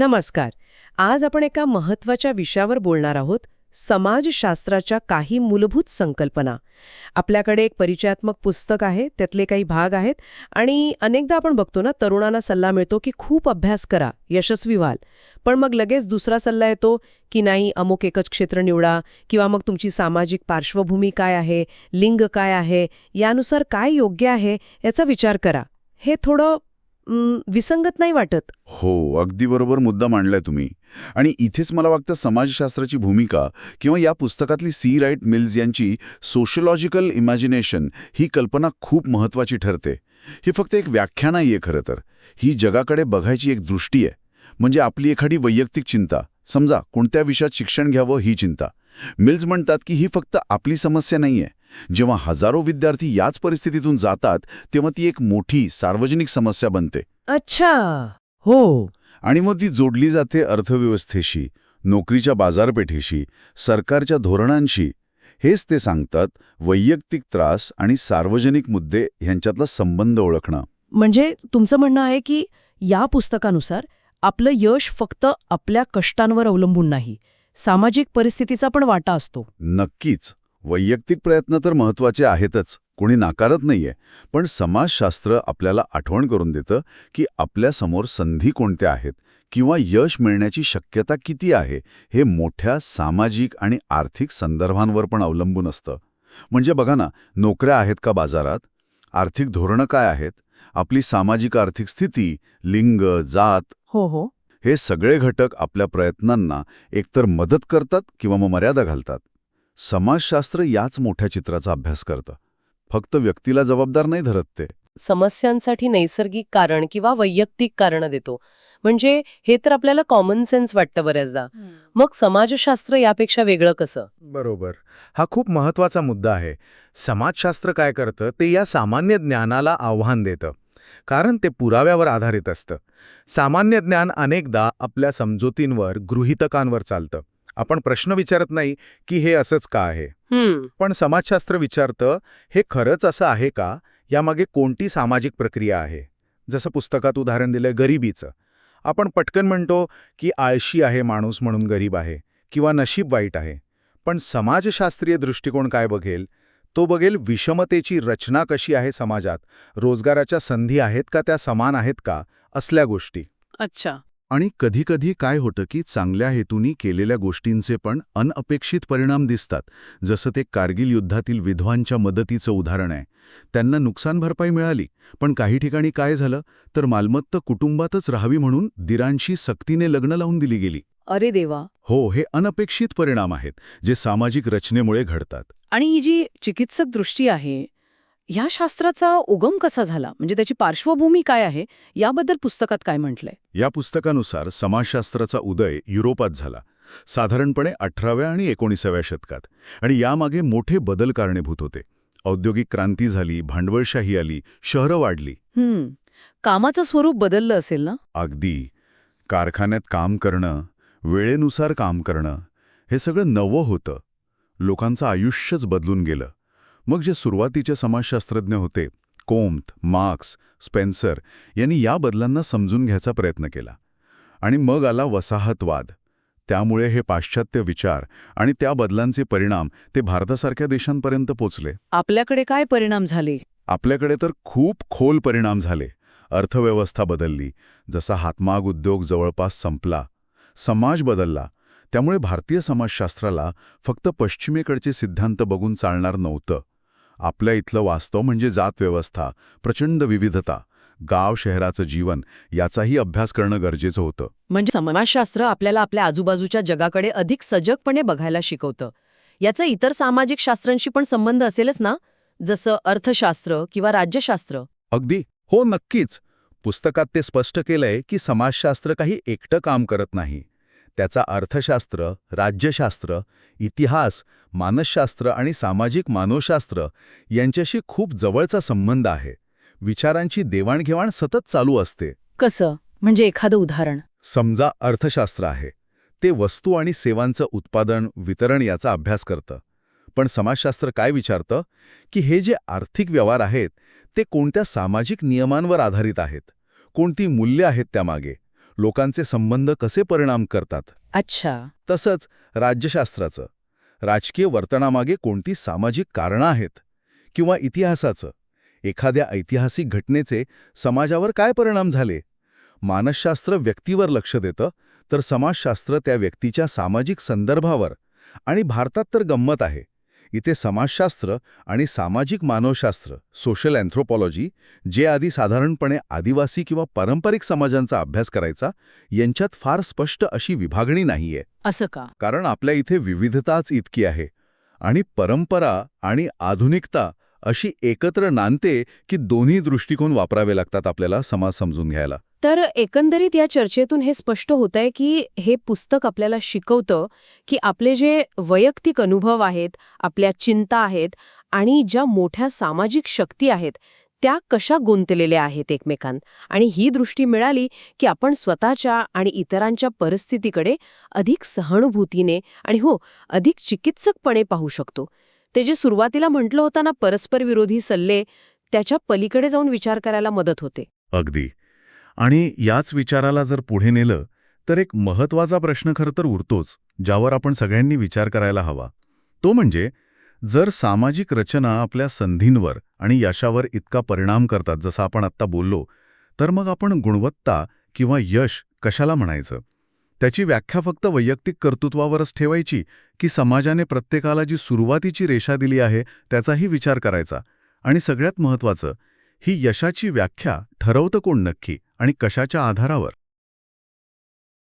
नमस्कार. आज आपण एका महत्त्वाच्या विषयावर बोलणार आहोत समाजशास्त्राच्या काही मूलभूत संकल्पना. आपल्याकडे एक परिचयात्मक पुस्तक आहे त्यातले काही भाग आहेत आणि अनेकदा आपण बघतो ना तरुणांना सल्ला मिळतो की खूप अभ्यास करा यशस्वी व्हाल. पण मग लगेच दुसरा सल्ला येतो की नाही अमुक एकच क्षेत्र निवडा किंवा मग तुमची सामाजिक पार्श्वभूमी काय आहे लिंग काय आहे यानुसार काय योग्य आहे याचा विचार करा. हे थोडं विसंगत नाही वाटत? हो अगदी बरोबर मुद्दा मांडलाय तुम्ही. आणि इथेच मला वाटतं समाजशास्त्राची भूमिका किंवा या पुस्तकातली सी राईट मिल्स यांची सोशलॉजिकल इमॅजिनेशन ही कल्पना खूप महत्वाची ठरते. ही फक्त एक व्याख्या नाहीये खरं तर. ही जगाकडे बघायची एक दृष्टी आहे. म्हणजे आपली एखादी वैयक्तिक चिंता. समजा कोणत्या विषयात शिक्षण घ्यावं ही चिंता. मिल्स म्हणतात की ही फक्त आपली समस्या नाहीये. जेव्हा हजारो विद्यार्थी याच परिस्थितीतून जातात तेव्हा ती एक मोठी सार्वजनिक समस्या बनते. अच्छा. हो. आणि मग ती जोडली जाते अर्थव्यवस्थेशी नोकरीच्या बाजारपेठेशी सरकारच्या धोरणांशी. हेच ते सांगतात वैयक्तिक त्रास आणि सार्वजनिक मुद्दे ह्यांच्यातला संबंध ओळखणं. म्हणजे तुमचं म्हणणं आहे की या पुस्तकानुसार आपलं यश फक्त आपल्या कष्टांवर अवलंबून नाही सामाजिक परिस्थितीचा पण वाटा असतो. नक्कीच. वैयक्तिक प्रयत्न तर महत्त्वाचे आहेतच कोणी नाकारत नाहीये. पण समाजशास्त्र आपल्याला आठवण करून देतं की आपल्यासमोर संधी कोणत्या आहेत किंवा यश मिळण्याची शक्यता किती आहे हे मोठ्या सामाजिक आणि आर्थिक संदर्भांवर पण अवलंबून असतं. म्हणजे बघा ना नोकऱ्या आहेत का बाजारात? आर्थिक धोरणं काय आहेत? आपली सामाजिक आर्थिक स्थिती लिंग जात हो हो. हे सगळे घटक आपल्या प्रयत्नांना एकतर मदत करतात किंवा मग मर्यादा घालतात. समाजशास्त्र याच मोठ्या चित्राचा अभ्यास करतं. फक्त व्यक्तीला जबाबदार नाही धरत ते. समस्यांसाठी नैसर्गिक कारण किंवा वैयक्तिक कारण देतो. म्हणजे हे तर आपल्याला कॉमन सेन्स वाटतं बऱ्याचदा. मग समाजशास्त्र यापेक्षा वेगळं कसं? बरोबर. हा खूप महत्त्वाचा मुद्दा आहे. समाजशास्त्र काय करतं? ते या सामान्य ज्ञानाला आव्हान देतं. कारण ते पुराव्यावर आधारित असतं. सामान्य ज्ञान अनेकदा आपल्या समजुतींवर गृहितकांवर चालतं. आपण प्रश्न विचारत नाही की हे असंच का आहे. पण समाजशास्त्र विचारतं हे खरंच असं आहे का? यामागे कोणती सामाजिक प्रक्रिया आहे? जसं पुस्तकात उदाहरण दिलं गरिबीचं. आपण पटकन म्हणतो की आळशी आहे माणूस म्हणून गरीब आहे किंवा नशीब वाईट आहे. पण समाजशास्त्रीय दृष्टिकोन काय बघेल? तो बघेल विषमतेची रचना कशी आहे समाजात? रोजगाराच्या संधी आहेत का त्या समान आहेत का? असल्या गोष्टी. अच्छा. आणि कधीकधी काय होतं की चांगल्या हेतूनी केलेल्या गोष्टींचे पण अनअपेक्षित परिणाम दिसतात. जसं ते कारगिल युद्धातील विधवांच्या मदतीचं उदाहरण आहे. त्यांना नुकसान भरपाई मिळाली पण काही ठिकाणी काय झालं? तर मालमत्ता कुटुंबातच राहावी म्हणून दिरांशी सक्तीने लग्न लावून दिली गेली. अरे देवा! हो हे अनपेक्षित परिणाम आहेत जे सामाजिक रचनेमुळे घडतात. आणि ही जी चिकित्सक दृष्टी आहे ह्या शास्त्राचा उगम कसा झाला? म्हणजे त्याची पार्श्वभूमी काय आहे? याबद्दल पुस्तकात काय म्हटलंय? या पुस्तकानुसार समाजशास्त्राचा उदय युरोपात झाला. साधारणपणे अठराव्या आणि एकोणीसाव्या शतकात. आणि यामागे मोठे बदल कारणीभूत होते. औद्योगिक क्रांती झाली भांडवलशाही आली शहरं वाढली. हम्म. कामाचं स्वरूप बदललं असेल ना? अगदी. कारखान्यात काम करणं वेळेनुसार काम करणं हे सगळं नवं होतं. लोकांचं आयुष्यच बदलून गेलं. मग जे सुरुवातीचे समाजशास्त्रज्ञ होते कोम्त मार्क्स स्पेन्सर यांनी या बदलांना समजून घ्यायचा प्रयत्न केला. आणि मग आला वसाहतवाद. त्यामुळे हे पाश्चात्य विचार आणि त्या बदलांचे परिणाम ते भारतासारख्या देशांपर्यंत पोचले. आपल्याकडे काय परिणाम झाले? आपल्याकडे तर खूप खोल परिणाम झाले. अर्थव्यवस्था बदलली. जसा हातमाग उद्योग जवळपास संपला. समाज बदलला. त्यामुळे भारतीय समाजशास्त्राला फक्त पश्चिमेकडचे सिद्धांत बघून चालणार नव्हतं. आपल्या इथलं वास्तव म्हणजे जात व्यवस्था प्रचंड विविधता गाव शहराचं जीवन याचाही अभ्यास करणं गरजेचं होतं. म्हणजे समाजशास्त्र आपल्याला आपल्या आजूबाजूच्या जगाकडे अधिक सजगपणे बघायला शिकवतं. याचा इतर सामाजिक शास्त्रांशी पण संबंध असेलच ना? जसं अर्थशास्त्र किंवा राज्यशास्त्र. अगदी. हो नक्कीच. पुस्तकात ते स्पष्ट केलंय की समाजशास्त्र काही एकटं काम करत नाही. त्याचा अर्थशास्त्र राज्यशास्त्र इतिहास मानसशास्त्र आणि सामाजिक मानवशास्त्र यांच्याशी खूप जवळचा संबंध आहे. विचारांची देवाणघेवाण सतत चालू असते. कसं? म्हणजे एखादं उदाहरण. समजा अर्थशास्त्र आहे. ते वस्तू आणि सेवांचं उत्पादन वितरण याचा अभ्यास करतं. पण समाजशास्त्र काय विचारतं? की हे जे आर्थिक व्यवहार आहेत ते कोणत्या सामाजिक नियमांवर आधारित आहेत? कोणती मूल्य आहेत त्यामागे? लोकांचे संबंध कसे परिणाम करतात? अच्छा. तसंच राज्यशास्त्राचं. राजकीय वर्तनामागे कोणती सामाजिक कारणं आहेत? किंवा इतिहासाचं. एखाद्या ऐतिहासिक घटनेचे समाजावर काय परिणाम झाले? मानसशास्त्र व्यक्तीवर लक्ष देतं तर समाजशास्त्र त्या व्यक्तीच्या सामाजिक संदर्भावर. आणि भारतात तर गंमत आहे. इथे समाजशास्त्र आणि सामाजिक मानवशास्त्र सोशल अँथ्रोपॉलॉजी जे आधी साधारणपणे आदिवासी किंवा पारंपरिक समाजांचा अभ्यास करायचा यांच्यात फार स्पष्ट अशी विभागणी नाहीये. असं का? कारण आपल्या इथे विविधताच इतकी आहे आणि परंपरा आणि आधुनिकता अशी एकत्र नांदते की दोन्ही दृष्टिकोन वापरावे लागतात आपल्याला समाज समजून घ्यायला. तर एकंदरीत या चर्चेतून हे स्पष्ट होतंय की हे पुस्तक आपल्याला शिकवतं की आपले जे वैयक्तिक अनुभव आहेत आपल्या चिंता आहेत आणि ज्या मोठ्या सामाजिक शक्ती आहेत त्या कशा गुंतलेल्या आहेत एकमेकांत आणि ही दृष्टी मिळाली की आपण स्वतःच्या आणि इतरांच्या परिस्थितीकडे अधिक सहानुभूतीने आणि हो अधिक चिकित्सकपणे पाहू शकतो. ते जे सुरुवातीला म्हटलं होतं ना परस्पर विरोधी सल्ले त्याच्या पलीकडे जाऊन विचार करायला मदत होते. अगदी. आणि याच विचाराला जर पुढे नेलं तर एक महत्त्वाचा प्रश्न खरं तर उरतोच ज्यावर आपण सगळ्यांनी विचार करायला हवा. तो म्हणजे जर सामाजिक रचना आपल्या संधींवर आणि यशावर इतका परिणाम करतात जसं आपण आत्ता बोललो तर मग आपण गुणवत्ता किंवा यश कशाला म्हणायचं? त्याची व्याख्या फक्त वैयक्तिक कर्तृत्वावरच ठेवायची की समाजाने प्रत्येकाला जी सुरुवातीची रेषा दिली आहे त्याचाही विचार करायचा. आणि सगळ्यात महत्वाचं ही यशाची व्याख्या ठरवतं कोण नक्की? आणि कशाच्या आधारावर?